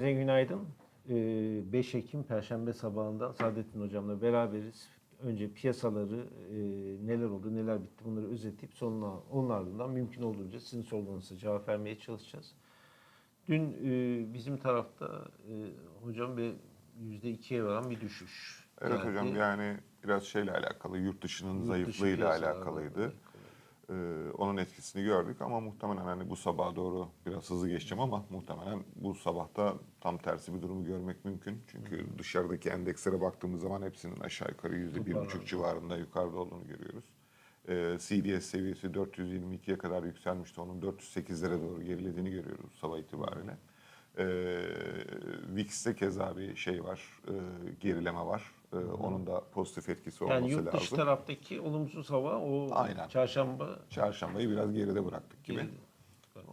Herkese günaydın. Ee, 5 Ekim Perşembe sabahından Saadettin Hocam'la beraberiz. Önce piyasaları e, neler oldu, neler bitti bunları özetleyip sonuna, onun ardından mümkün olduğunca sizin sorularınıza cevap vermeye çalışacağız. Dün e, bizim tarafta e, hocam bir %2'ye varan bir düşüş. Evet geldi. hocam yani biraz şeyle alakalı, yurt dışının Yurt dışı zayıflığıyla alakalıydı. alakalı. Ee, onun etkisini gördük ama muhtemelen hani bu sabaha doğru biraz hızlı geçeceğim ama muhtemelen bu sabahta tam tersi bir durumu görmek mümkün. Çünkü dışarıdaki endekslere baktığımız zaman hepsinin aşağı yukarı yüzde bir buçuk civarında yukarıda olduğunu görüyoruz. Ee, CDS seviyesi 422'ye kadar yükselmişti. Onun 408'lere doğru gerilediğini görüyoruz sabah itibariyle. Ee, VIX'te keza bir şey var, e, gerileme var. Ee, onun da pozitif etkisi olması Yani yurt lazım. dışı taraftaki olumsuz hava o Aynen. çarşamba Çarşambayı biraz geride bıraktık gibi. Geride.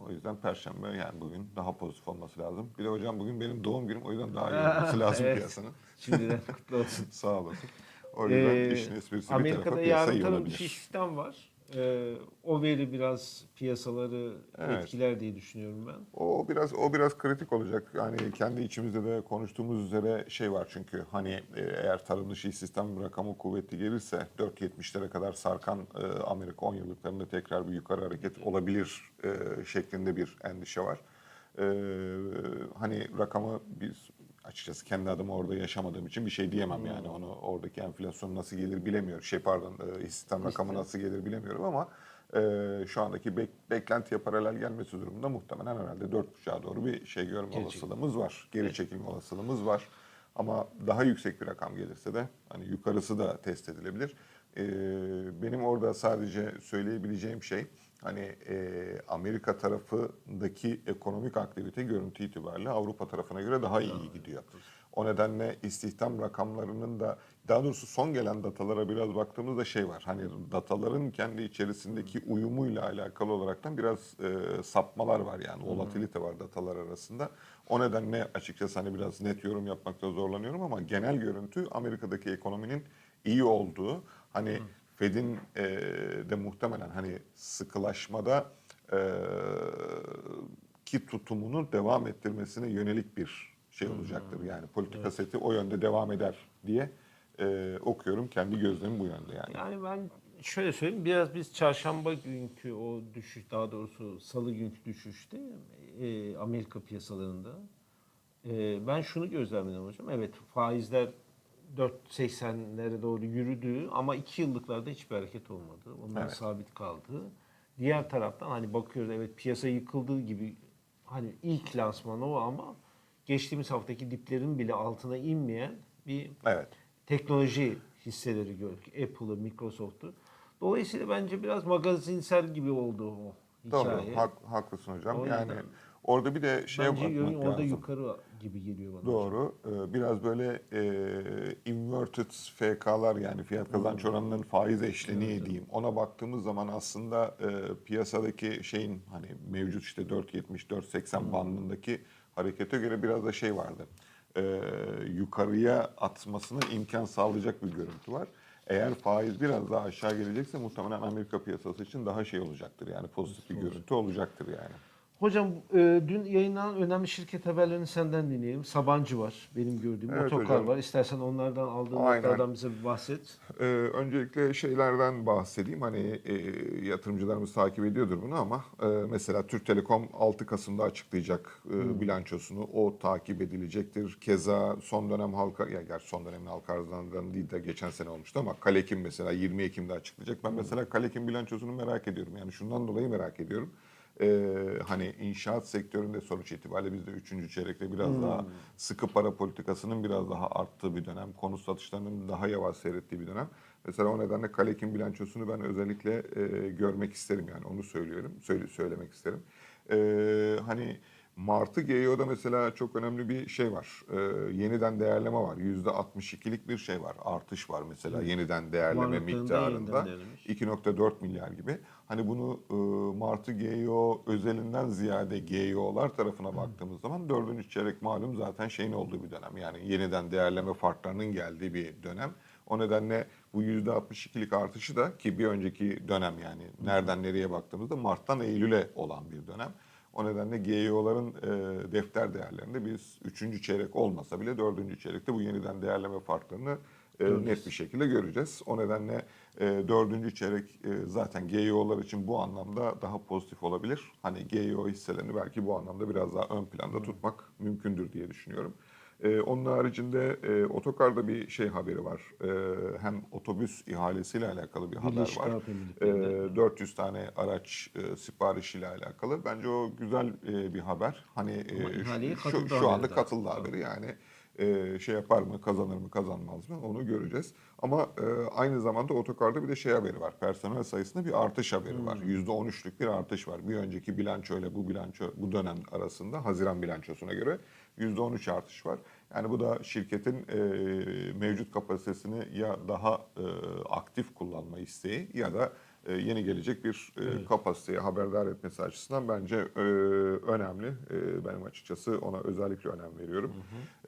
O yüzden Perşembe yani bugün daha pozitif olması lazım. Bir de hocam bugün benim doğum günüm o yüzden daha iyi olması lazım Evet. piyasanın. şimdiden kutlu olsun. Sağ olasın. O yüzden Ee, işin esprisi bir Amerika'da tarafa piyasa yarın tabii bir olabilir. şey sistem var. Ee, o veri biraz piyasaları Evet. etkiler diye düşünüyorum ben. O biraz o biraz kritik olacak. Yani kendi içimizde de konuştuğumuz üzere şey var çünkü hani e, eğer tarım dışı sistem rakamı kuvvetli gelirse 4.70'lere kadar sarkan e, Amerika 10 yıllıklarında tekrar bir yukarı hareket olabilir e, şeklinde bir endişe var. E, hani rakamı biz açıkçası kendi adıma orada yaşamadığım için bir şey diyemem yani onu oradaki enflasyon nasıl gelir bilemiyorum. Şey pardon e, istihdam rakamı nasıl gelir bilemiyorum ama e, şu andaki bek- beklentiye paralel gelmesi durumunda muhtemelen herhalde 4.5'a doğru bir şey görme Geri olasılığımız var. Geri çekilme olasılığımız var. Ama daha yüksek bir rakam gelirse de hani yukarısı da test edilebilir. E, benim orada sadece söyleyebileceğim şey hani e, Amerika tarafındaki ekonomik aktivite görüntü itibariyle Avrupa tarafına göre daha iyi gidiyor. O nedenle istihdam rakamlarının da daha doğrusu son gelen datalara biraz baktığımızda şey var. Hani dataların kendi içerisindeki uyumuyla alakalı olaraktan biraz e, sapmalar var yani volatilite var datalar arasında. O nedenle açıkçası hani biraz net yorum yapmakta zorlanıyorum ama genel görüntü Amerika'daki ekonominin iyi olduğu hani Fed'in e, de muhtemelen hani sıkılaşmada e, ki tutumunu devam ettirmesine yönelik bir şey olacaktır. Yani politika seti o yönde devam eder diye e, okuyorum. Kendi gözlemim bu yönde yani. Yani ben şöyle söyleyeyim biraz biz çarşamba günkü o düşüş daha doğrusu salı günkü düşüşte e, Amerika piyasalarında e, ben şunu gözlemledim hocam. Evet faizler 4.80'lere doğru yürüdü ama 2 yıllıklarda hiçbir hareket olmadı. Onlar Evet. sabit kaldı. Diğer taraftan hani bakıyoruz evet piyasa yıkıldığı gibi hani ilk lansman o ama geçtiğimiz haftaki diplerin bile altına inmeyen bir Evet. teknoloji hisseleri gördük. Apple'ı, Microsoft'u. Dolayısıyla bence biraz magazinsel gibi oldu o hikaye. Doğru. Hak, haklısın hocam. O yani yüzden- orada bir de şeye bence bakmak yön orada lazım. yukarı gibi geliyor bana. Doğru. Ee, Biraz böyle e, inverted FK'lar yani fiyat kazanç oranının faiz eşleniği diyeyim. Ona baktığımız zaman aslında e, piyasadaki şeyin hani mevcut işte 4.70-4.80 bandındaki harekete göre biraz da şey vardı. Ee, yukarıya atmasına imkan sağlayacak bir görüntü var. Eğer faiz biraz daha aşağı gelecekse muhtemelen Amerika piyasası için daha şey olacaktır. Yani pozitif bir görüntü olacaktır yani. Hocam e, dün yayınlanan önemli şirket haberlerini senden dinleyelim. Sabancı var benim gördüğüm. Evet Otokar hocam. var. İstersen onlardan aldığın Aynen. bize bir bahset. Ee, öncelikle şeylerden bahsedeyim. Hani e, yatırımcılarımız takip ediyordur bunu ama e, mesela Türk Telekom 6 Kasım'da açıklayacak e, bilançosunu. O takip edilecektir. Keza son dönem halka, ya gerçi son dönemin halka arzlarından değil de geçen sene olmuştu ama Kalekim mesela 20 Ekim'de açıklayacak. Ben mesela Kalekim bilançosunu merak ediyorum. Yani şundan dolayı merak ediyorum. Ee, hani inşaat sektöründe sonuç itibariyle bizde üçüncü çeyrekte biraz daha sıkı para politikasının biraz daha arttığı bir dönem. Konut satışlarının daha yavaş seyrettiği bir dönem. Mesela o nedenle Kalekim bilançosunu ben özellikle e, görmek isterim yani onu söylüyorum. Söyle, söylemek isterim. Ee, hani Martı GEO'da mesela çok önemli bir şey var. Ee, yeniden değerleme var. %62'lik bir şey var. Artış var mesela yeniden değerleme Varlıklarında yeniden miktarında. değerlemiş. 2.4 milyar gibi. Hani bunu e, Martı GEO özelinden ziyade GEO'lar tarafına baktığımız zaman dördüncü çeyrek malum zaten şeyin olduğu bir dönem. Yani yeniden değerleme farklarının geldiği bir dönem. O nedenle bu %62'lik artışı da ki bir önceki dönem yani nereden nereye baktığımızda Mart'tan Eylül'e olan bir dönem. O nedenle GEO'ların e, defter değerlerinde biz 3. çeyrek olmasa bile 4. çeyrekte bu yeniden değerleme farklarını e, net bir şekilde göreceğiz. O nedenle e, 4. çeyrek e, zaten GEO'lar için bu anlamda daha pozitif olabilir. Hani GEO hisselerini belki bu anlamda biraz daha ön planda tutmak mümkündür diye düşünüyorum. Ee, onun haricinde e, otokarda bir şey haberi var. Ee, hem otobüs ihalesiyle alakalı bir haber var. Arap Emirlikleri'nde. Ee, 400 tane araç e, siparişiyle alakalı. Bence o güzel e, bir haber. Hani e, şu, şu anda katıldı haberi yani. E, şey yapar mı, kazanır mı, kazanmaz mı onu göreceğiz. Ama e, aynı zamanda otokarda bir de şey haberi var. Personel sayısında bir artış haberi var. Hmm. %13'lük bir artış var. Bir önceki bilanço ile bu bilanço bu dönem arasında Haziran bilançosuna göre %13 artış var. Yani bu da şirketin e, mevcut kapasitesini ya daha e, aktif kullanma isteği ya da e, yeni gelecek bir e, kapasiteye haberdar etmesi açısından bence e, önemli. E, benim açıkçası ona özellikle önem veriyorum.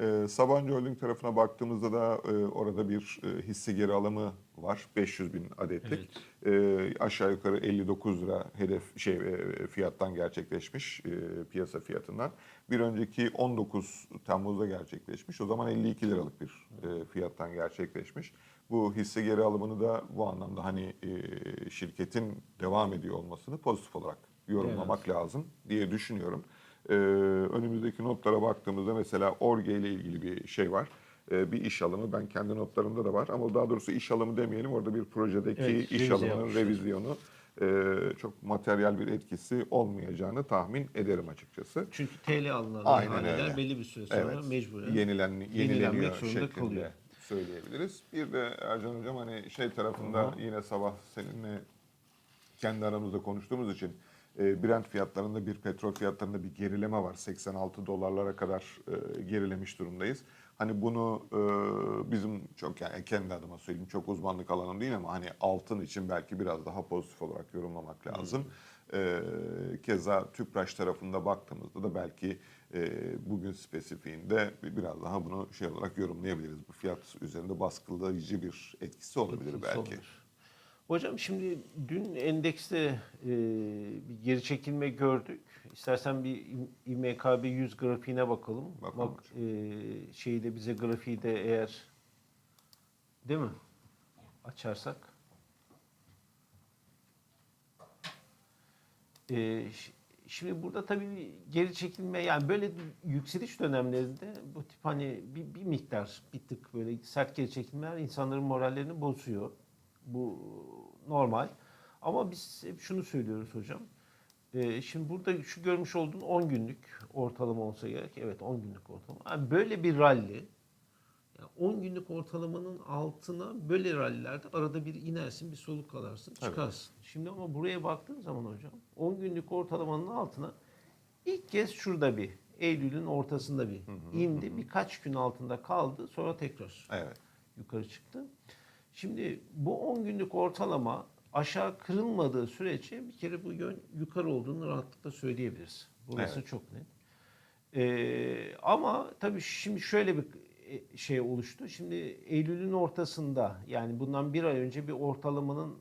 E, Sabancı Holding tarafına baktığımızda da e, orada bir e, hisse geri alımı var. 500 bin adetlik. E, aşağı yukarı 59 lira hedef şey e, fiyattan gerçekleşmiş e, piyasa fiyatından. Bir önceki 19 Temmuz'da gerçekleşmiş. O zaman 52 liralık bir e, fiyattan gerçekleşmiş. Bu hisse geri alımını da bu anlamda hani e, şirketin devam ediyor olmasını pozitif olarak yorumlamak lazım diye düşünüyorum. E, önümüzdeki notlara baktığımızda mesela Orge ile ilgili bir şey var. E, bir iş alımı ben kendi notlarımda da var ama daha doğrusu iş alımı demeyelim orada bir projedeki Evet, iş alımının revizyonu e, çok materyal bir etkisi olmayacağını tahmin ederim açıkçası. Çünkü TL alınan Aynen öyle. belli bir süre sonra Evet. mecburen Yenilen, yenileniyor şeklinde kalıyor. Söyleyebiliriz. Bir de Ercan Hocam hani şey tarafında yine sabah seninle kendi aramızda konuştuğumuz için e, Brent fiyatlarında bir petrol fiyatlarında bir gerileme var. 86 dolarlara kadar e, gerilemiş durumdayız. Hani bunu e, bizim çok yani kendi adıma söyleyeyim çok uzmanlık alanım değil ama hani altın için belki biraz daha pozitif olarak yorumlamak lazım. E, keza Tüpraş tarafında baktığımızda da belki bugün spesifiğinde biraz daha bunu şey olarak yorumlayabiliriz. Bu fiyat üzerinde baskılayıcı bir etkisi olabilir belki. Olabilir. Hocam şimdi dün endekste e, bir geri çekilme gördük. İstersen bir İMKB 100 grafiğine bakalım. Bakalım Bak e, şeyi de bize grafiği de eğer değil mi? Açarsak. E, şimdi burada tabii geri çekilme yani böyle yükseliş dönemlerinde bu tip hani bir, bir miktar bir tık böyle sert geri çekilmeler insanların morallerini bozuyor. Bu normal. Ama biz hep şunu söylüyoruz hocam. Ee, şimdi burada şu görmüş olduğun 10 günlük ortalama olsa gerek. Evet 10 günlük ortalama. Yani böyle bir rally yani 10 günlük ortalamanın altına böyle rallilerde arada bir inersin, bir soluk alarsın, çıkarsın. Şimdi ama buraya baktığın zaman hocam 10 günlük ortalamanın altına ilk kez şurada bir Eylül'ün ortasında bir indi. Birkaç gün altında kaldı. Sonra tekrar Evet. yukarı çıktı. Şimdi bu 10 günlük ortalama aşağı kırılmadığı sürece bir kere bu yön yukarı olduğunu rahatlıkla söyleyebiliriz. Burası Evet. çok net. Ee, ama tabii şimdi şöyle bir şey oluştu. Şimdi Eylül'ün ortasında yani bundan bir ay önce bir ortalamanın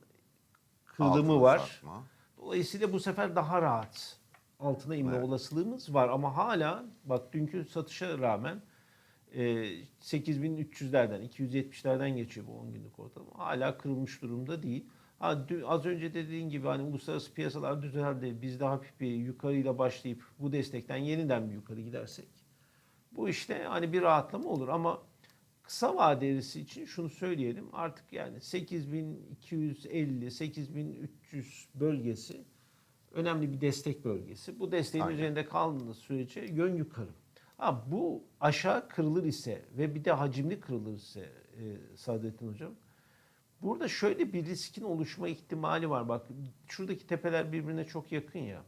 kırılımı var. satma. Dolayısıyla bu sefer daha rahat altına inme Evet. olasılığımız var ama hala bak dünkü satışa rağmen e, 8300'lerden 270'lerden geçiyor bu 10 günlük ortalama. Hala kırılmış durumda değil. Ha, az önce dediğin gibi hani uluslararası piyasalar düzeldi. Biz de hafif bir yukarıyla başlayıp bu destekten yeniden bir yukarı gidersek bu işte hani bir rahatlama olur ama kısa vadelisi için şunu söyleyelim artık yani 8250 8300 bölgesi önemli bir destek bölgesi. Bu desteğin Aynen. üzerinde kaldığı sürece yön yukarı. Ha, bu aşağı kırılır ise ve bir de hacimli kırılır ise e, Saadettin Hocam burada şöyle bir riskin oluşma ihtimali var. Bak şuradaki tepeler birbirine çok yakın ya.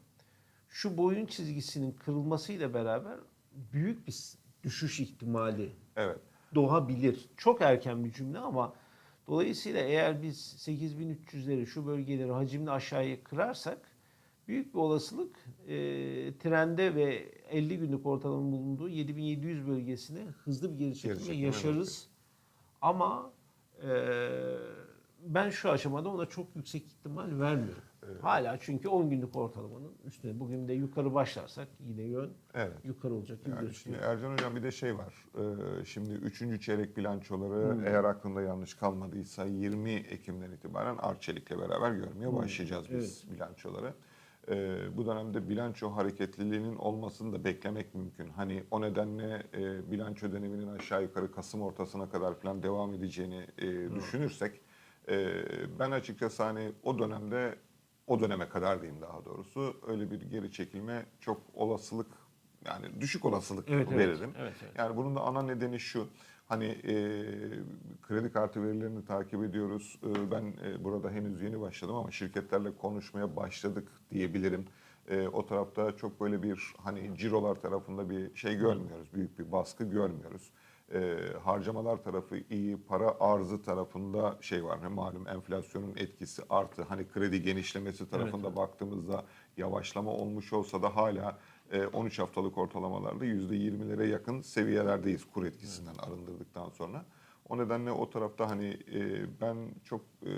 Şu boyun çizgisinin kırılmasıyla beraber büyük bir düşüş ihtimali Evet. doğabilir. Çok erken bir cümle ama dolayısıyla eğer biz 8300'leri şu bölgeleri hacimli aşağıya kırarsak büyük bir olasılık e, trende ve 50 günlük ortalama bulunduğu 7700 bölgesine hızlı bir geri çekilme çekilme yaşarız. Ama e, ben şu aşamada ona çok yüksek ihtimal vermiyorum. Hala çünkü 10 günlük ortalamanın üstünde. Bugün de yukarı başlarsak yine yön Evet. yukarı olacak gibi Yani şimdi. Ercan Hocam bir de şey var. Ee, şimdi 3. çeyrek bilançoları Hmm. eğer aklında yanlış kalmadıysa 20 Ekim'den itibaren Arçelik'le beraber görmeye başlayacağız biz bilançoları. Ee, bu dönemde bilanço hareketliliğinin olmasını da beklemek mümkün. Hani o nedenle e, bilanço döneminin aşağı yukarı Kasım ortasına kadar falan devam edeceğini e, düşünürsek e, ben açıkçası hani o dönemde o döneme kadar diyeyim daha doğrusu öyle bir geri çekilme çok olasılık yani düşük olasılık Evet, evet. veririm. Evet, evet. Yani bunun da ana nedeni şu. Hani e, kredi kartı verilerini takip ediyoruz. E, ben e, burada henüz yeni başladım ama şirketlerle konuşmaya başladık diyebilirim. E, o tarafta çok böyle bir hani cirolar tarafında bir şey görmüyoruz. Büyük bir baskı görmüyoruz. E, harcamalar tarafı iyi, para arzı tarafında şey var. Malum enflasyonun etkisi artı. Hani kredi genişlemesi tarafında baktığımızda yavaşlama olmuş olsa da hala e, 13 haftalık ortalamalarda %20'lere yakın seviyelerdeyiz kur etkisinden arındırdıktan sonra. O nedenle o tarafta hani e, ben çok e,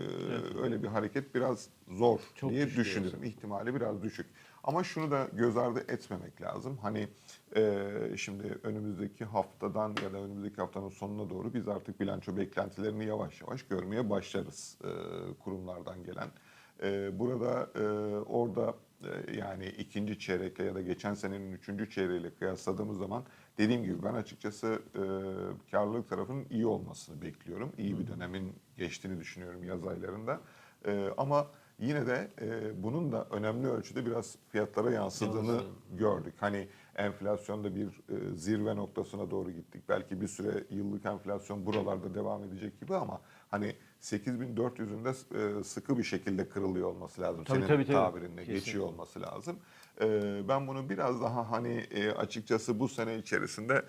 öyle bir hareket biraz zor Çok diye düşünürüm. İhtimali biraz düşük. Ama şunu da göz ardı etmemek lazım. Hani e, şimdi önümüzdeki haftadan ya da önümüzdeki haftanın sonuna doğru biz artık bilanço beklentilerini yavaş yavaş görmeye başlarız e, kurumlardan gelen. E, burada e, orada e, yani ikinci çeyrekle ya da geçen senenin üçüncü çeyreğiyle kıyasladığımız zaman dediğim gibi ben açıkçası e, karlılık tarafının iyi olmasını bekliyorum. İyi bir dönemin geçtiğini düşünüyorum yaz aylarında. E, ama yine de e, bunun da önemli ölçüde biraz fiyatlara yansıdığını Yansıdı. gördük. Hani enflasyonda bir e, zirve noktasına doğru gittik. Belki bir süre yıllık enflasyon buralarda devam edecek gibi ama hani 8400'ün de e, sıkı bir şekilde kırılıyor olması lazım. Tabii, Senin tabii, tabii. tabirinle Kesinlikle. geçiyor olması lazım. E, ben bunu biraz daha hani e, açıkçası bu sene içerisinde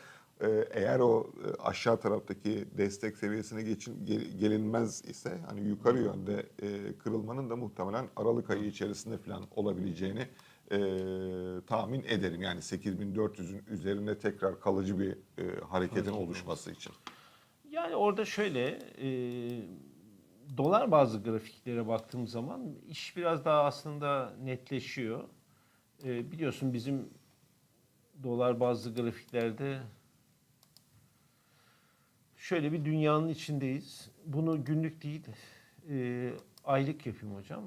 eğer o e, aşağı taraftaki destek seviyesine geçin, gel- gelinmez ise hani yukarı yönde e, kırılmanın da muhtemelen Aralık ayı içerisinde falan olabileceğini e, tahmin ederim. Yani 8400'ün üzerine tekrar kalıcı bir e, hareketin oluşması için. Yani orada şöyle e, dolar bazı grafiklere baktığım zaman iş biraz daha aslında netleşiyor. E, biliyorsun bizim dolar bazı grafiklerde şöyle bir dünyanın içindeyiz. Bunu günlük değil e, aylık yapayım hocam.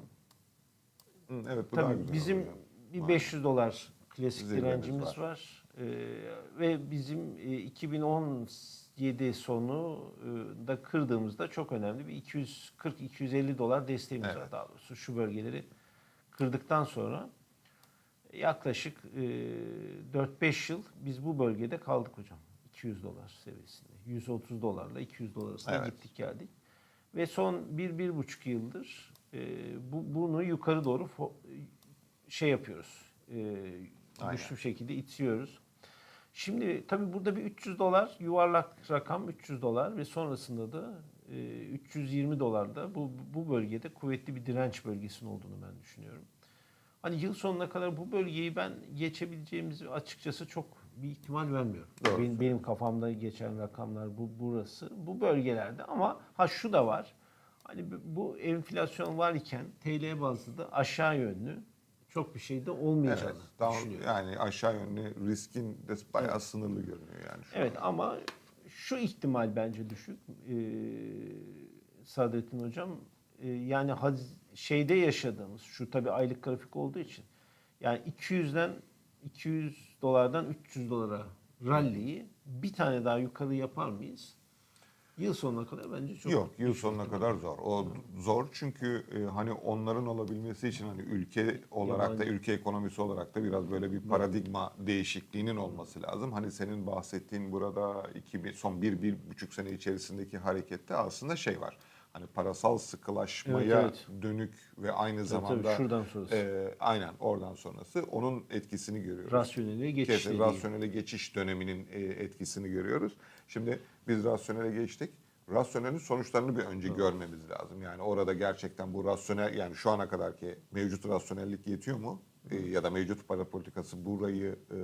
Hı, Evet bu daha Tabii güzel bizim olacak. bir Aynen. 500 dolar klasik Zirvemiz direncimiz var. var. Ee, ve bizim e, 2017 sonu e, da kırdığımızda çok önemli bir 240-250 dolar desteğimiz var Evet. daha doğrusu. Şu bölgeleri kırdıktan sonra yaklaşık e, 4-5 yıl biz bu bölgede kaldık hocam. 200 dolar seviyesinde. 130 dolarla 200 dolar arasında Evet. gittik geldik. Ve son 1-1,5 yıldır e, bu, bunu yukarı doğru şey yapıyoruz. E, güçlü bir şekilde itiyoruz. Şimdi tabii burada bir 300 dolar yuvarlak rakam 300 dolar ve sonrasında da e, 320 dolarda bu, bu bölgede kuvvetli bir direnç bölgesinin olduğunu ben düşünüyorum. Hani yıl sonuna kadar bu bölgeyi ben geçebileceğimizi açıkçası çok bir ihtimal vermiyorum. Doğru Benim, benim kafamda geçen rakamlar bu burası. Bu bölgelerde ama ha şu da var. Hani bu- enflasyon var iken TL bazlı da aşağı yönlü çok bir şey de olmayacağını Evet, daha, düşünüyorum. yani aşağı yönlü riskin de bayağı sınırlı görünüyor yani. Şu Evet an. ama şu ihtimal bence düşük. Ee, Saadettin Hocam e, yani haz- şeyde yaşadığımız şu tabii aylık grafik olduğu için yani 200'den 200 dolardan 300 dolara rally'yi bir tane daha yukarı yapar mıyız? Yıl sonuna kadar bence çok Yok yıl sonuna ihtimal. kadar zor. O zor çünkü e, hani onların olabilmesi için hani ülke olarak da Yabancı- ülke ekonomisi olarak da biraz böyle bir paradigma değişikliğinin olması lazım. Hani senin bahsettiğin burada 2000 son bir bir buçuk sene içerisindeki harekette aslında şey var. Hani parasal sıkılaşmaya Evet, dönük ve aynı tabii, zamanda şuradan sonrası. e, aynen oradan sonrası onun etkisini görüyoruz. Rasyonele geçiş Kesin, rasyonele geçiş döneminin e, etkisini görüyoruz. Şimdi biz rasyonele geçtik. Rasyonelin sonuçlarını bir önce görmemiz lazım. Yani orada gerçekten bu rasyonel yani şu ana kadarki mevcut rasyonellik yetiyor mu? E, ya da mevcut para politikası burayı e,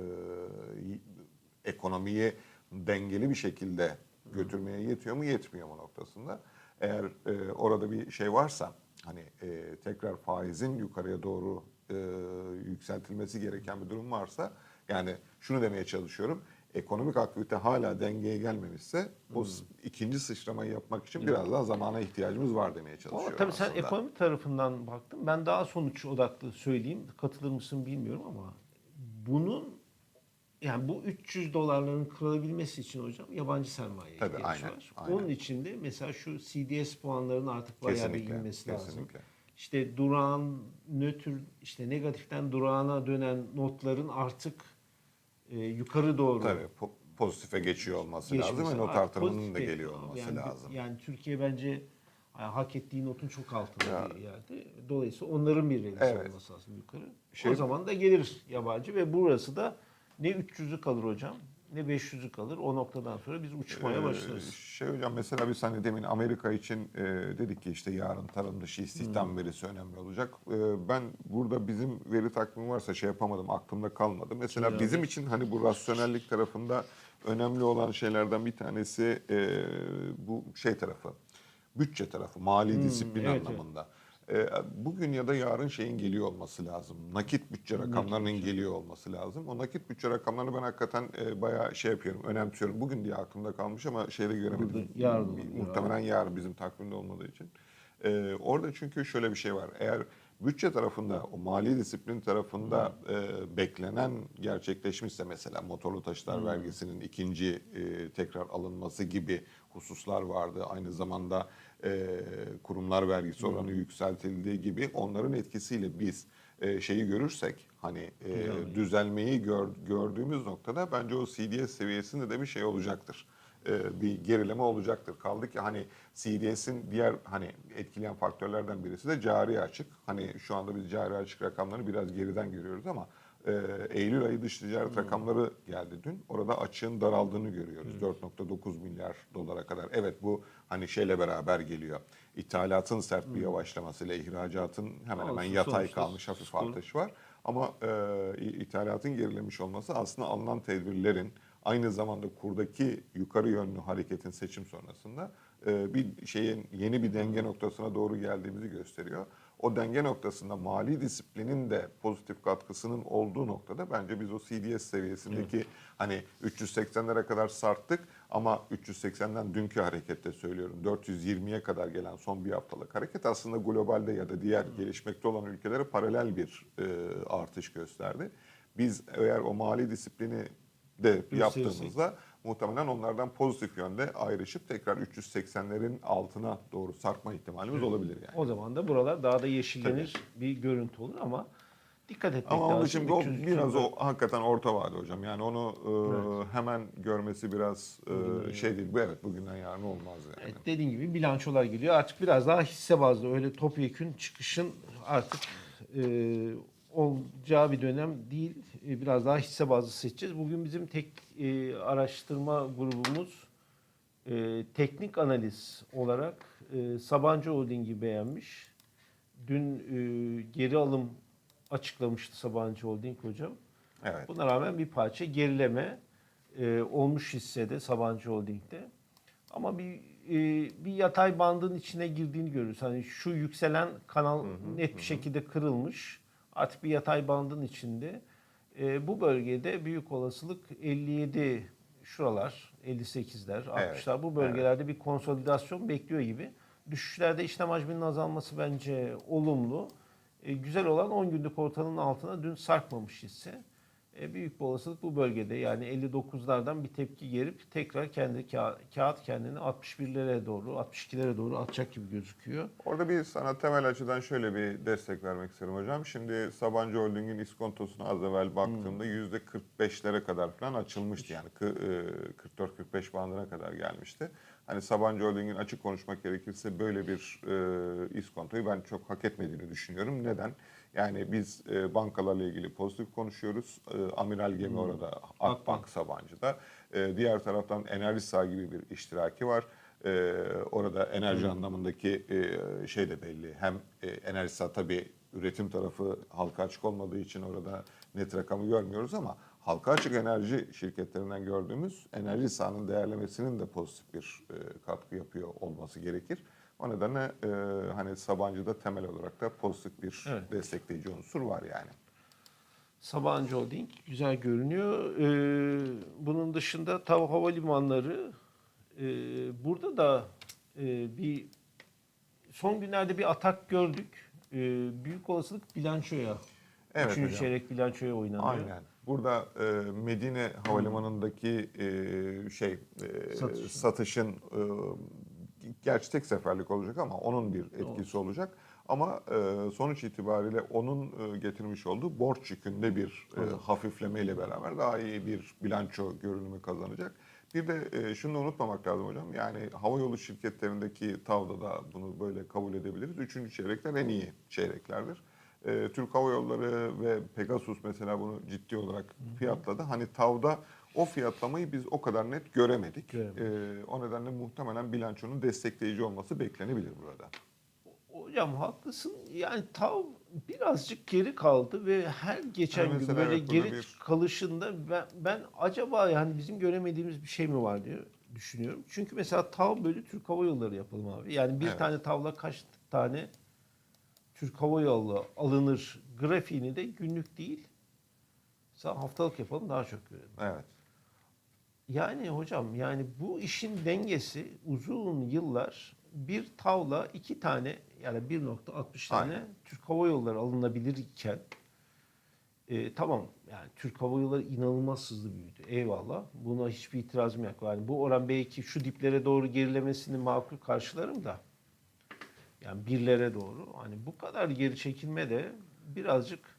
ekonomiyi dengeli bir şekilde götürmeye yetiyor mu yetmiyor mu noktasında. Eğer e, orada bir şey varsa hani e, tekrar faizin yukarıya doğru e, yükseltilmesi gereken bir durum varsa yani şunu demeye çalışıyorum. Ekonomik aktivite hala dengeye gelmemişse o s- ikinci sıçramayı yapmak için biraz daha zamana ihtiyacımız var demeye çalışıyorum Ama tabii sen aslında. ekonomi tarafından baktın. Ben daha sonuç odaklı söyleyeyim. Katılır mısın bilmiyorum ama bunun yani bu 300 dolarların kırılabilmesi için hocam yabancı sermaye Tabii, ihtiyaç aynen, var. aynen. Onun için de mesela şu CDS puanlarının artık bayağı bir Kesinlikle, inmesi lazım. kesinlikle. İşte durağan, nötr, işte negatiften durağana dönen notların artık e, yukarı doğru Tabii po- pozitife geçiyor olması lazım geçmesi. ve not artırımının da geliyor olması Yani- lazım. Yani Türkiye bence yani hak ettiği notun çok altında Ya. bir yerde. Dolayısıyla onların bir rejisi Evet. olması lazım yukarı. Şey- o zaman da gelir yabancı ve burası da ne 300'ü kalır hocam ne 500'ü kalır. O noktadan sonra biz uçmaya Ee, başlarız. Şey hocam mesela biz hani demin Amerika için e, dedik ki işte yarın tarım dışı istihdam Hmm. verisi önemli olacak. E, ben burada bizim veri takvimi varsa şey yapamadım aklımda kalmadı. Mesela Güzel. bizim için hani bu rasyonellik tarafında önemli olan şeylerden bir tanesi e, bu şey tarafı. Bütçe tarafı, mali disiplin Hmm, evet, evet. anlamında. E, bugün ya da yarın şeyin geliyor olması lazım. Nakit bütçe rakamlarının geliyor olması lazım. O nakit bütçe rakamlarını ben hakikaten e, bayağı şey yapıyorum, önemsiyorum. Bugün diye aklımda kalmış ama şeyde göremedim. Burada yarın Bir- Muhtemelen yarın bizim takvimde olmadığı için. E, orada çünkü şöyle bir şey var. Eğer bütçe tarafında, o mali disiplin tarafında e, beklenen gerçekleşmişse mesela motorlu taşıtlar vergisinin ikinci e, tekrar alınması gibi hususlar vardı. Aynı zamanda e, kurumlar vergisi oranı yükseltildiği gibi onların etkisiyle biz e, şeyi görürsek hani e, Düzelmeyi. düzelmeyi gör- gördüğümüz noktada bence o CDS seviyesinde de bir şey olacaktır. E, bir gerileme olacaktır. Kaldı ki hani CDS'in diğer hani etkileyen faktörlerden birisi de cari açık. Hani şu anda biz cari açık rakamlarını biraz geriden görüyoruz ama e, Eylül ayı dış ticaret rakamları geldi dün. Orada açığın daraldığını görüyoruz. 4.9 milyar dolara kadar. Evet bu hani şeyle beraber geliyor. İthalatın sert bir yavaşlamasıyla ihracatın hemen hemen yatay sonuçta kalmış hafif skor. artış var. Ama e, ithalatın gerilemiş olması aslında alınan tedbirlerin aynı zamanda kurdaki yukarı yönlü hareketin seçim sonrasında e, bir şeyin yeni bir denge noktasına doğru geldiğimizi gösteriyor. O denge noktasında mali disiplinin de pozitif katkısının olduğu noktada bence biz o CDS seviyesindeki hani 380'lere kadar sarttık ama 380'den dünkü harekette söylüyorum. 420'ye kadar gelen son bir haftalık hareket aslında globalde ya da diğer gelişmekte olan ülkelere paralel bir e, artış gösterdi. Biz eğer o mali disiplini de yaptığımızda muhtemelen onlardan pozitif yönde ayrışıp tekrar 380'lerin altına doğru sarkma ihtimalimiz olabilir yani. O zaman da buralar daha da yeşillenir bir görüntü olur ama dikkat etmek Ama lazım. onun şimdi o 300 biraz o hakikaten orta vade hocam. Yani onu e, hemen görmesi biraz e, şey değil. Bu evet bugünden yarın olmaz yani. Evet, dediğin gibi bilançolar geliyor. Artık biraz daha hisse bazlı öyle topyekün çıkışın artık e, olacağı bir dönem değil. E, biraz daha hisse bazlı seçeceğiz. Bugün bizim tek e, araştırma grubumuz e, teknik analiz olarak e, Sabancı Holding'i beğenmiş. Dün e, geri alım açıklamıştı Sabancı Holding hocam. Evet. Buna rağmen bir parça gerileme e, olmuş hissede Sabancı Holding'de. Ama bir e, bir yatay bandın içine girdiğini görürüz. Hani şu yükselen kanal net bir şekilde kırılmış. Artık bir yatay bandın içinde. E, bu bölgede büyük olasılık 57 şuralar, 58'ler, 60'lar bu bölgelerde bir konsolidasyon bekliyor gibi. Düşüşlerde işlem hacminin azalması bence olumlu. E, güzel olan 10 günlük ortalığın altına dün sarkmamış hisse. E, büyük bir olasılık bu bölgede yani 59'lardan bir tepki gelip tekrar kendi ka- kağıt kendini 61'lere doğru 62'lere doğru atacak gibi gözüküyor. Orada bir sana temel açıdan şöyle bir destek vermek isterim hocam. Şimdi Sabancı Holding'in iskontosuna az evvel baktığımda yüzde 45'lere kadar falan açılmıştı. Yani kı- e, 44-45 bandına kadar gelmişti. Hani Sabancı Holding'in açık konuşmak gerekirse böyle bir e, iskontoyu ben çok hak etmediğini düşünüyorum. Neden? Yani biz e, bankalarla ilgili pozitif konuşuyoruz. E, Amiral Gemi orada, Akbank Sabancı'da. E, diğer taraftan Enerji Sağ gibi bir iştiraki var. Ee, orada enerji anlamındaki e, şey de belli. Hem e, enerji sağ tabii üretim tarafı halka açık olmadığı için orada net rakamı görmüyoruz ama halka açık enerji şirketlerinden gördüğümüz enerji sahanın değerlemesinin de pozitif bir e, katkı yapıyor olması gerekir. O nedenle e, hani Sabancı'da temel olarak da pozitif bir Evet. destekleyici unsur var yani. Sabancı Holding güzel görünüyor. Ee, bunun dışında TAV Havalimanları e, burada da e, bir son günlerde bir atak gördük. E, büyük olasılık bilançoya. Evet Üçüncü hocam. çeyrek bilançoya oynanıyor. Aynen. Burada e, Medine Havalimanı'ndaki e, şey e, Satış. satışın e, gerçi tek seferlik olacak ama onun bir etkisi olacak. Ama e, sonuç itibariyle onun e, getirmiş olduğu borç yükünde bir e, hafiflemeyle beraber daha iyi bir bilanço görünümü kazanacak. Bir de e, şunu da unutmamak lazım hocam. Yani havayolu şirketlerindeki tavda da bunu böyle kabul edebiliriz. Üçüncü çeyrekler en iyi çeyreklerdir. E, Türk Hava Yolları ve Pegasus mesela bunu ciddi olarak fiyatladı. Hani tavda o fiyatlamayı biz o kadar net göremedik. Göremedik. E, o nedenle muhtemelen bilançonun destekleyici olması beklenebilir burada. Hocam haklısın. Yani TAV birazcık geri kaldı ve her geçen Yani gün böyle evet, geri bir- kalışında ben, ben acaba yani bizim göremediğimiz bir şey mi var diye düşünüyorum. Çünkü mesela TAV bölü Türk Hava Yolları yapalım abi. Yani bir Evet. tane TAV'la kaç tane Türk Hava Yolu alınır grafiğini de günlük değil mesela haftalık yapalım daha çok görelim. Evet. Yani hocam yani bu işin dengesi uzun yıllar bir tavla iki tane yani 1.60 tane Aynen. Türk Hava Yolları alınabilirken e, tamam yani Türk Hava Yolları inanılmaz hızlı büyüdü. Eyvallah. Buna hiçbir itirazım yok. Yani bu oran belki şu diplere doğru gerilemesini makul karşılarım da yani birlere doğru hani bu kadar geri çekilme de birazcık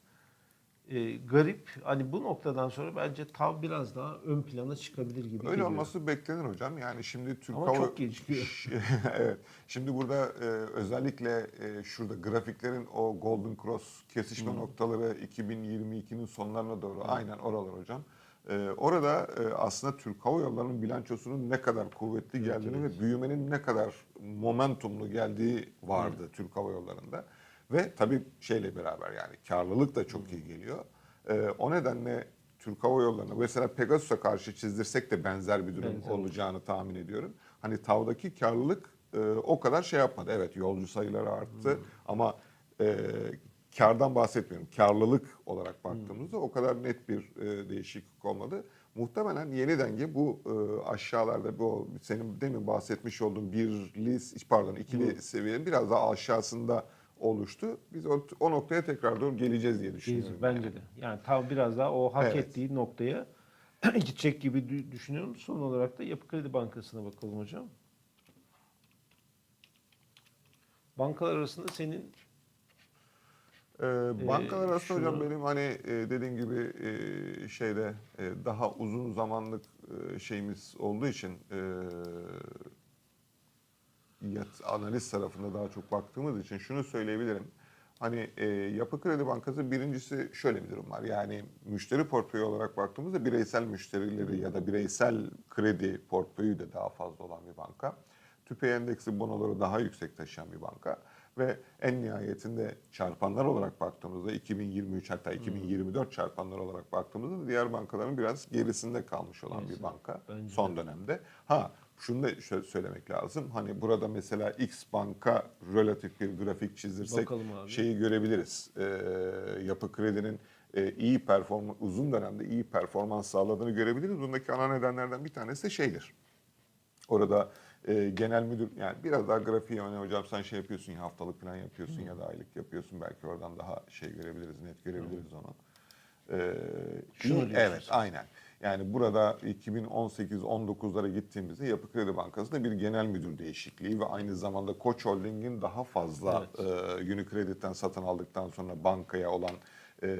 e, garip. Hani bu noktadan sonra bence tav biraz daha ön plana çıkabilir gibi Öyle geliyor. olması beklenir hocam. Yani şimdi Türk Ama Hava... çok gecikiyor. evet. Şimdi burada e, özellikle e, şurada grafiklerin o Golden Cross kesişme noktaları 2022'nin sonlarına doğru aynen oralar hocam. E, orada e, aslında Türk Hava Yolları'nın bilançosunun ne kadar kuvvetli geldiğini ve büyümenin ne kadar momentumlu geldiği vardı Türk Hava Yolları'nda. Ve tabii şeyle beraber yani karlılık da çok iyi geliyor. E, o nedenle Türk Hava Yolları'na mesela Pegasus'a karşı çizdirsek de benzer bir durum Benzer olacağını tahmin ediyorum. Hani tavdaki karlılık e, o kadar şey yapmadı. Evet yolcu sayıları arttı ama e, kardan bahsetmiyorum. Karlılık olarak baktığımızda o kadar net bir e, değişiklik olmadı. Muhtemelen yeni denge bu e, aşağılarda bu senin demin bahsetmiş olduğun birli pardon ikili seviyenin biraz daha aşağısında oluştu. Biz o, o noktaya tekrar doğru geleceğiz diye düşünüyorum. Gelecek, bence de. Yani tav biraz daha o hak Evet. ettiği noktaya gidecek gibi dü- düşünüyorum. Son olarak da Yapı Kredi Bankası'na bakalım hocam. Bankalar arasında senin Ee, bankalar Ee, arasında hocam şunu- benim hani e, dediğim gibi e, şeyde e, daha uzun zamanlık e, şeyimiz olduğu için e, analiz tarafında daha çok baktığımız için şunu söyleyebilirim. Hani e, Yapı Kredi Bankası birincisi şöyle bir durum var. Yani müşteri portföyü olarak baktığımızda bireysel müşterileri ya da bireysel kredi portföyü de daha fazla olan bir banka. TÜPE endeksi bonoları daha yüksek taşıyan bir banka. Ve en nihayetinde çarpanlar olarak baktığımızda 2023 hatta 2024 çarpanlar olarak baktığımızda da diğer bankaların biraz gerisinde kalmış olan bir banka son dönemde. Ha şunu da şöyle söylemek lazım. Hani burada mesela X banka relatif bir grafik abi. şeyi görebiliriz. Ee, yapı kredinin e, iyi performans uzun dönemde iyi performans sağladığını görebiliriz. Bundaki ana nedenlerden bir tanesi de şeydir. Orada e, genel müdür yani biraz daha grafiği hani hocam sen şey yapıyorsun ya haftalık plan yapıyorsun ya da aylık yapıyorsun belki oradan daha şey görebiliriz net görebiliriz onu. Ee, Şunu iyi- evet aynen. Yani burada 2018-19'lara gittiğimizde Yapı Kredi Bankası'nda bir genel müdür değişikliği ve aynı zamanda Koç Holding'in daha fazla e, Unicredit'ten satın aldıktan sonra bankaya olan e,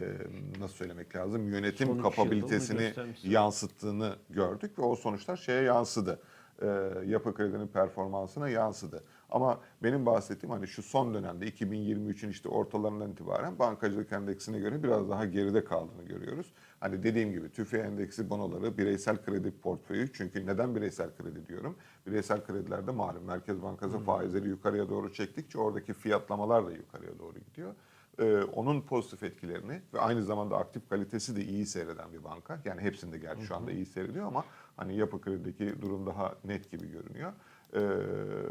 nasıl söylemek lazım yönetim Sonuç kapabilitesini yansıttığını gördük ve o sonuçlar şeye yansıdı. E, yapı kredinin performansına yansıdı. Ama benim bahsettiğim hani şu son dönemde 2023'ün işte ortalarından itibaren bankacılık endeksine göre biraz daha geride kaldığını görüyoruz. Hani dediğim gibi TÜFE endeksi bonoları bireysel kredi portföyü çünkü neden bireysel kredi diyorum? Bireysel kredilerde malum Merkez Bankası faizleri yukarıya doğru çektikçe oradaki fiyatlamalar da yukarıya doğru gidiyor e, onun pozitif etkilerini ve aynı zamanda aktif kalitesi de iyi seyreden bir banka. Yani hepsinde gerçi şu anda iyi seyrediyor ama Hani yapı kredideki durum daha net gibi görünüyor. Ee,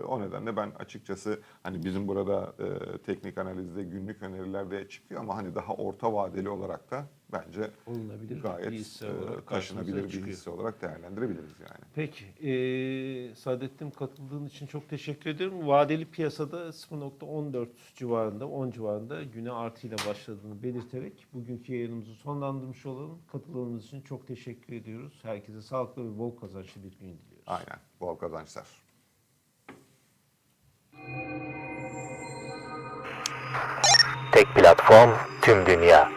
o nedenle ben açıkçası hani bizim burada e, teknik analizde günlük öneriler de çıkıyor ama hani daha orta vadeli olarak da bence Olunabilir gayet bir hisse e, olarak taşınabilir bir çıkıyor. hisse olarak değerlendirebiliriz yani. Peki. E, Saadettin katıldığın için çok teşekkür ederim. Vadeli piyasada 0.14 civarında, 10 civarında güne artıyla başladığını belirterek bugünkü yayınımızı sonlandırmış olalım. Katıldığınız için çok teşekkür ediyoruz. Herkese sağlıklı ve bol kazançlı bir gün diliyoruz. Aynen. Bol kazançlar. Tek platform tüm dünya.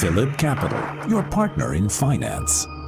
Philip Capital, your partner in finance.